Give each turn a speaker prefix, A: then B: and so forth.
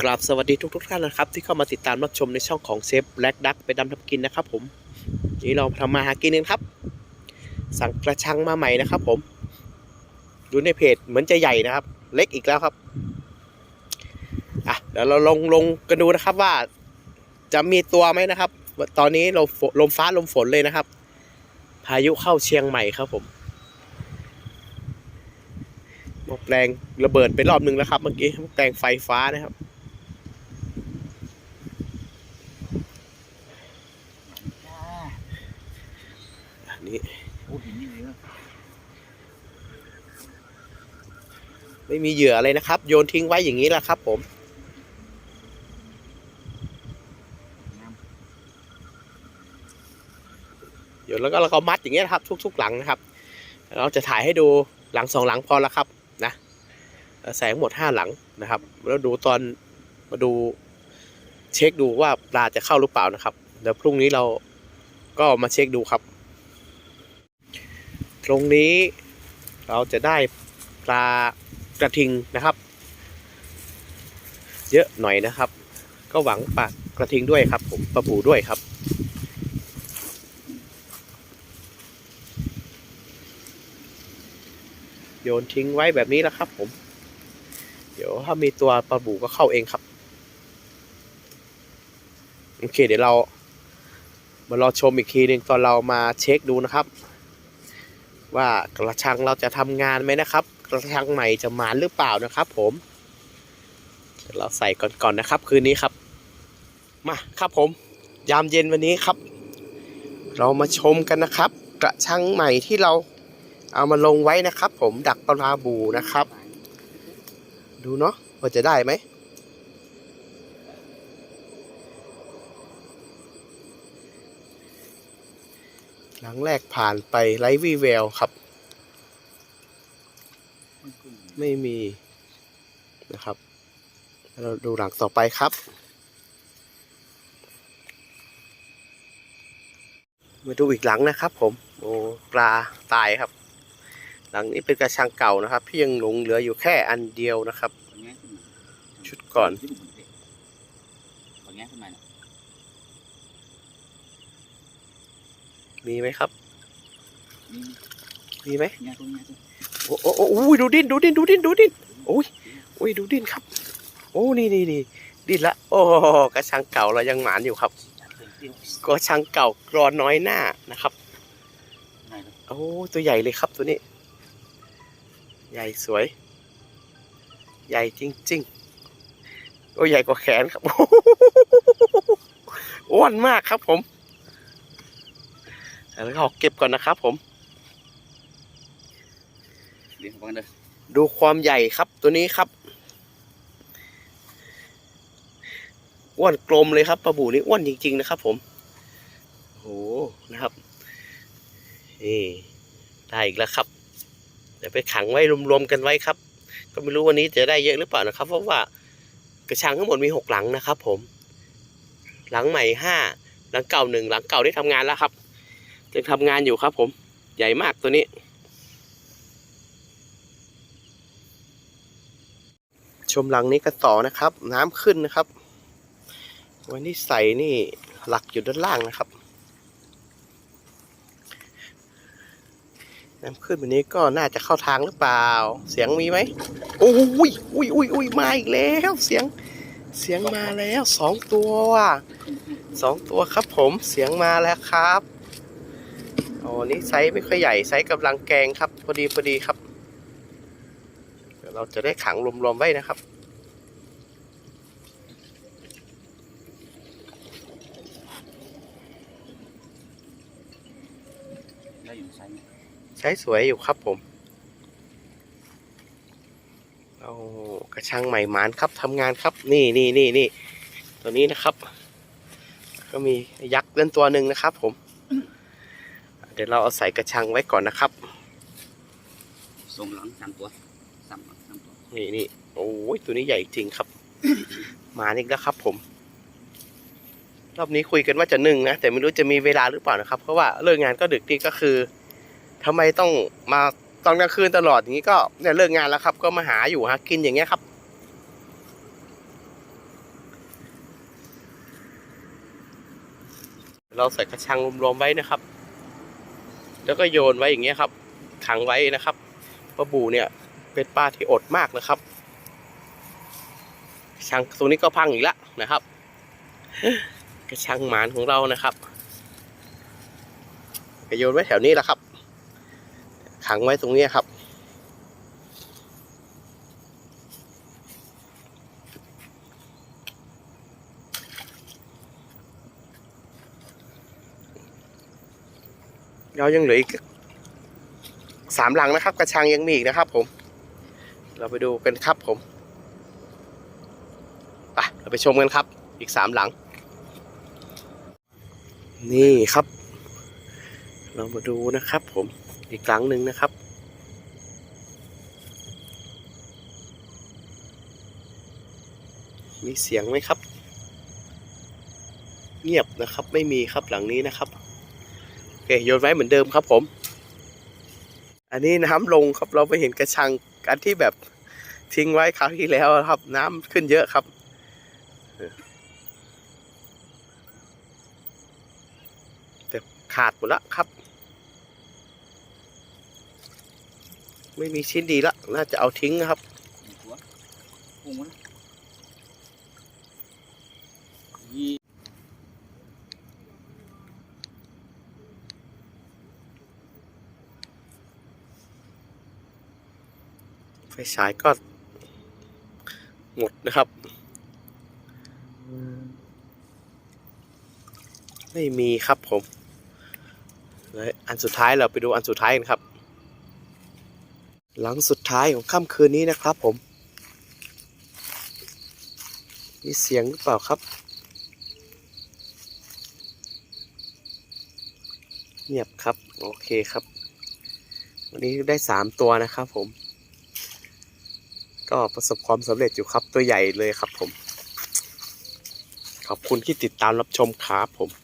A: กราบสวัสดีทุกทุกๆท่านนะครับ ที่เข้ามาติดตามรับชมในช่องของเชฟแบล็กดักไปดำทำกินนะครับผมนี่เราทำมาหากินกันครับ สั่งกระชังมาใหม่นะครับ ผมดูในเพจเหมือนจะใหญ่นะครับ เล็กอีกแล้วครับอะเดี๋ยวเราลงลงกันดูนะครับว่า จะมีตัวไหมนะครับ ตอนนี้เราลมฟ้าลมฝนเลยนะครับ พายุเข้าเชียงใหม่ครับผม หม้อแปลงระเบิดไปรอบหนึ่งแล้วครับ เมื่อกี้หม้อแปลงไฟฟ้านะครับอันนี้ไม่มีเหยื่ออะไรนะครับ โยนทิ้งไว้อย่างนี้แหละครับ ผมเดี๋ยวแล้วก็เราก็มัดอย่างเงี้ยนะครับ ทุก ๆ หลังนะครับ เราจะถ่ายให้ดูหลังสองหลังพอแล้วครับ นะใส่ทั้งหมดห้าหลังนะครับ แล้วดูตอนมาดูเช็คดูว่าปลาจะเข้าหรือเปล่านะครับเดี๋ยวพรุ่งนี้เราก็มาเช็คดูครับ ตรงนี้เราจะได้ปลากระทิงนะครับ เยอะหน่อยนะครับ ก็หวังปลากระทิงด้วยครับผมปลาบูด้วยครับโยนทิ้งไว้แบบนี้แล้วครับผม เดี๋ยวถ้ามีตัวปลาบูก็เข้าเองครับ โอเค เดี๋ยวเรามารอชมอีกทีหนึ่งตอนเรามาเช็คดูนะครับ ว่ากระชังเราจะทำงานไหมนะครับ กระชังใหม่จะหมานหรือเปล่านะครับ ผมเดี๋ยวเราใส่ก่อนๆนะครับ คืนนี้ครับมาครับผม ยามเย็นวันนี้ครับ เรามาชมกันนะครับ กระชังใหม่ที่เราเอามาลงไว้นะครับ ผมดักปลาบูนะครับ ดูเนาะว่าจะได้ไหมหลังแรกผ่านไปไร้วีแววครับ ไม่มีนะครับ เราดูหลังต่อไปครับ มาดูอีกหลังนะครับผม โอ้ปลาตายครับ หลังนี้เป็นกระชังเก่านะครับที่ยังหลงเหลืออยู่แค่อันเดียวนะครับ
B: ปังแง่ขึ้นมา
A: ชุดก่อน
B: ที่บุกเตะปังแง่ขึ้นมาเนี่ย
A: มีไหมครับ
B: นี่
A: มีไหม
B: แง่ตัวแง่ตัว
A: โอ้โอ้โอ้อุ้ยดูดิ้นดูดิ้นดูดิ้นดูดิ้นโอ้ยโอ้ยดูดิ้นครับ โอ้นี่นี่นี่ดิ้นละ โอ้กระชังเก่าเรายังหมานอยู่ครับ
B: จับเต็มเตี้ยว
A: กระชังเก่ากรอนน้อยหน้านะครับ
B: ไหนเลย
A: โอ้ตัวใหญ่เลยครับตัวนี้ ใหญ่สวย ใหญ่จริงๆ โอ้ใหญ่กว่าแขนครับอ้วนมากครับผมแล้วก็เก็บก่อนนะครับผม
B: ดู
A: ความใหญ่ครับตัวนี้ครับอ้วนกลมเลยครับปลาบูนี่อ้วนจริง ๆ นะครับ ผมโอ้นะครับนี่ได้อีกแล้วครับ ดี๋ยวไปขังไว้รวมๆกันไว้ครับ ก็ไม่รู้วันนี้จะได้เยอะหรือเปล่านะครับ เพราะว่ากระชังทั้งหมดมีหกหลังนะครับ ผม หลังใหม่ห้าหลังเก่าหนึ่งหลังเก่าได้ทำงานแล้วครับยังทำงานอยู่ครับผม ใหญ่มากตัวนี้ ชมหลังนี้กันต่อนะครับ น้ำขึ้นนะครับ วันที่ใส่นี่หลักอยู่ด้านล่างนะครับ น้ำขึ้นวันนี้ก็น่าจะเข้าทางหรือเปล่า เสียงมีไหมโอ้ยอุ้ยอุ้ยอุ้ยมาอีกแล้วเสียงเสียงมาแล้วสองตัวสองตัวครับผมเสียงมาแล้วครับโอ้นี่ไซส์ไม่ค่อยใหญ่ไซส์กำลังแกงครับพอดีพอดีครับ เดี๋ยวเราจะได้ขังรวมๆไว้นะครับ
B: ได้อยู่ไซส์เนี่ย
A: ใช้สวยอยู่ครับผมเอากระชังใหม่หมานครับทำงานครับ นี่นี่นี่นี่ตัวนี้นะครับ ก็มียักษ์เล่นตัวหนึ่งนะครับ ผม เดี๋ยวเราเอาใส่กระชังไว้ก่อนนะครับ
B: ส่งหลังสามตัวสามหลังสามตัว
A: นี่นี่โอ้ยตัวนี้ใหญ่จริงครับหมาอีกแล้วครับ ผมรอบนี้คุยกันว่าจะนึ่งนะแต่ไม่รู้จะมีเวลาหรือเปล่านะครับ เพราะว่าเลิกงานก็ดึกนี่ก็คือ ทำไมต้องมาตอนกลางคืนตลอดอย่างนี้ก็เนี่ยเลิกงานแล้วครับ ก็มาหาอยู่หากินอย่างเงี้ยครับ เราใส่กระชังรวมๆไว้นะครับ แล้วก็โยนไว้อย่างเงี้ยครับ ขังไว้นะครับปลาบูเนี่ย เป็นปลาที่อดมากนะครับกระชังตรงนี้ก็พังอีกแล้วนะครับ กระชังหมานของเรานะครับโยนไว้แถวนี้แหละครับ ขังไว้ตรงนี้ครับ เรายังเหลืออีกสามหลังนะครับ กระชังยังมีอีกนะครับ ผม เราไปดูกันครับผมไปเราไปชมกันครับ อีกสามหลัง นี่ครับ เรามาดูนะครับผม อีกหลังหนึ่งนะครับ มีเสียงไหมครับ เงียบนะครับไม่มีครับหลังนี้นะครับโอเคโยนไว้เหมือนเดิมครับผม อันนี้น้ำลงครับเราไปเห็นกระชังกันที่แบบทิ้งไว้คราวที่แล้วครับ น้ำขึ้นเยอะครับแต่ขาดหมดละครับ ไม่มีชิ้นดีละน่าจะเอาทิ้งนะครับไฟฉายก็หมดนะครับ ไม่มีครับผมเลยอันสุดท้ายเราไปดูอันสุดท้ายกันครับ หลังสุดท้ายของค่ำคืนนี้นะครับผม มีเสียงหรือเปล่าครับ เงียบครับ โอเคครับ วันนี้ได้สามตัวนะครับผม ก็ประสบความสำเร็จอยู่ครับตัวใหญ่เลยครับผม ขอบคุณที่ติดตามรับชมครับผม